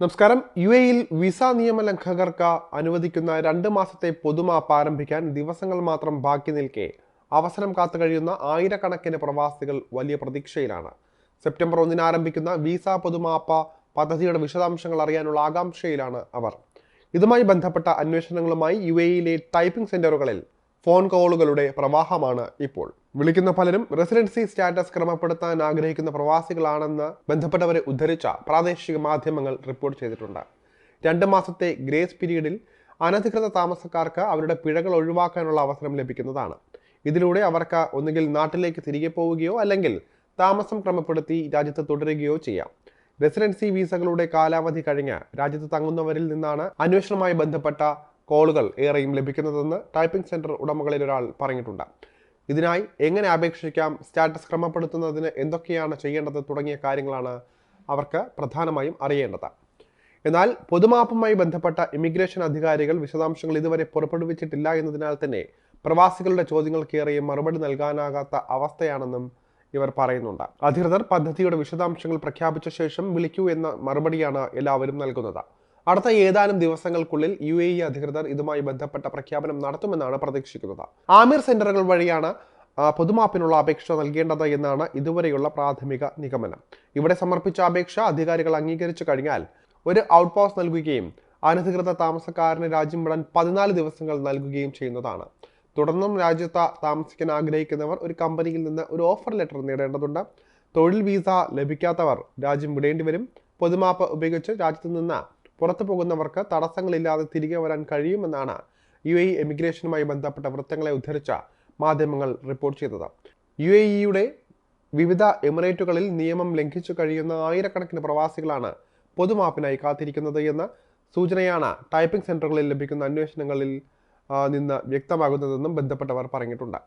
നമസ്കാരം. യു എയിൽ വിസ നിയമ ലംഘകർക്ക് അനുവദിക്കുന്ന രണ്ട് മാസത്തെ പൊതുമാപ്പ് ആരംഭിക്കാൻ ദിവസങ്ങൾ മാത്രം ബാക്കി നിൽക്കെ അവസരം കാത്തു കഴിയുന്ന ആയിരക്കണക്കിന് പ്രവാസികൾ വലിയ പ്രതീക്ഷയിലാണ്. സെപ്റ്റംബർ ഒന്നിന് ആരംഭിക്കുന്ന വിസ പൊതുമാപ്പ് പദ്ധതിയുടെ വിശദാംശങ്ങൾ അറിയാനുള്ള ആകാംക്ഷയിലാണ് അവർ. ഇതുമായി ബന്ധപ്പെട്ട അന്വേഷണങ്ങളുമായി യു എയിലെ ടൈപ്പിംഗ് സെന്ററുകളിൽ ഫോൺ കോളുകളുടെ പ്രവാഹമാണ് ഇപ്പോൾ. വിളിക്കുന്ന പലരും റെസിഡൻസി സ്റ്റാറ്റസ് ക്രമപ്പെടുത്താൻ ആഗ്രഹിക്കുന്ന പ്രവാസികളാണെന്ന് ബന്ധപ്പെട്ടവരെ ഉദ്ധരിച്ച പ്രാദേശിക മാധ്യമങ്ങൾ റിപ്പോർട്ട് ചെയ്തിട്ടുണ്ട്. രണ്ട് മാസത്തെ ഗ്രേസ് പീരീഡിൽ അനധികൃത താമസക്കാർക്ക് അവരുടെ പിഴകൾ ഒഴിവാക്കാനുള്ള അവസരം ലഭിക്കുന്നതാണ്. ഇതിലൂടെ അവർക്ക് ഒന്നുകിൽ നാട്ടിലേക്ക് തിരികെ പോവുകയോ അല്ലെങ്കിൽ താമസം ക്രമപ്പെടുത്തി രാജ്യത്ത് തുടരുകയോ ചെയ്യാം. റെസിഡൻസി വീസകളുടെ കാലാവധി കഴിഞ്ഞ് രാജ്യത്ത് തങ്ങുന്നവരിൽ നിന്നാണ് അന്വേഷണവുമായി ബന്ധപ്പെട്ട കോളുകൾ ഏറെയും ലഭിക്കുന്നതെന്ന് ടൈപ്പിംഗ് സെന്റർ ഉടമകളിൽ ഒരാൾ പറഞ്ഞിട്ടുണ്ട്. ഇതിനായി എങ്ങനെ അപേക്ഷിക്കാം സ്റ്റാറ്റസ് ക്രമപ്പെടുത്തുന്നതിന് എന്തൊക്കെയാണ് ചെയ്യേണ്ടത് തുടങ്ങിയ കാര്യങ്ങളാണ് അവർക്ക് പ്രധാനമായും അറിയേണ്ടത്. എന്നാൽ പൊതുമാപ്പുമായി ബന്ധപ്പെട്ട ഇമിഗ്രേഷൻ അധികാരികൾ വിശദാംശങ്ങൾ ഇതുവരെ പുറപ്പെടുവിച്ചിട്ടില്ല എന്നതിനാൽ തന്നെ പ്രവാസികളുടെ ചോദ്യങ്ങൾക്കേറെയും മറുപടി നൽകാനാകാത്ത അവസ്ഥയാണെന്നും ഇവർ പറയുന്നുണ്ട്. അധികൃതർ പദ്ധതിയുടെ വിശദാംശങ്ങൾ പ്രഖ്യാപിച്ച ശേഷം വിളിക്കൂ എന്ന മറുപടിയാണ് എല്ലാവരും നൽകുന്നത്. അടുത്ത ഏതാനും ദിവസങ്ങൾക്കുള്ളിൽ യു എ ഇ അധികൃതർ ഇതുമായി ബന്ധപ്പെട്ട പ്രഖ്യാപനം നടത്തുമെന്നാണ് പ്രതീക്ഷിക്കുന്നത്. ആമിർ സെന്ററുകൾ വഴിയാണ് പൊതുമാപ്പിനുള്ള അപേക്ഷ നൽകേണ്ടത് എന്നാണ് ഇതുവരെയുള്ള പ്രാഥമിക നിഗമനം. ഇവിടെ സമർപ്പിച്ച അപേക്ഷ അധികാരികൾ അംഗീകരിച്ചു കഴിഞ്ഞാൽ ഒരു ഔട്ട് പോസ്റ്റ് നൽകുകയും അനധികൃത താമസക്കാരന് രാജ്യം വിടാൻ പതിനാല് ദിവസങ്ങൾ നൽകുകയും ചെയ്യുന്നതാണ്. തുടർന്നും രാജ്യത്ത് താമസിക്കാൻ ആഗ്രഹിക്കുന്നവർ ഒരു കമ്പനിയിൽ നിന്ന് ഒരു ഓഫർ ലെറ്റർ നേടേണ്ടതുണ്ട്. തൊഴിൽ വീസ ലഭിക്കാത്തവർ രാജ്യം വിടേണ്ടി വരും. പൊതുമാപ്പ് ഉപയോഗിച്ച് രാജ്യത്ത് നിന്ന് പുറത്തു പോകുന്നവർക്ക് തടസ്സങ്ങളില്ലാതെ തിരികെ വരാൻ കഴിയുമെന്നാണ് യു എ എമിഗ്രേഷനുമായി ബന്ധപ്പെട്ട വൃത്തങ്ങളെ ഉദ്ധരിച്ച മാധ്യമങ്ങൾ റിപ്പോർട്ട് ചെയ്തത്. യു എ ഇയുടെ വിവിധ എമിറേറ്റുകളിൽ നിയമം ലംഘിച്ചു കഴിയുന്ന ആയിരക്കണക്കിന് പ്രവാസികളാണ് പൊതുമാപ്പിനായി കാത്തിരിക്കുന്നത് എന്ന സൂചനയാണ് ടൈപ്പിംഗ് സെന്ററുകളിൽ ലഭിക്കുന്ന അന്വേഷണങ്ങളിൽ നിന്ന് വ്യക്തമാകുന്നതെന്നും ബന്ധപ്പെട്ടവർ പറഞ്ഞിട്ടുണ്ട്.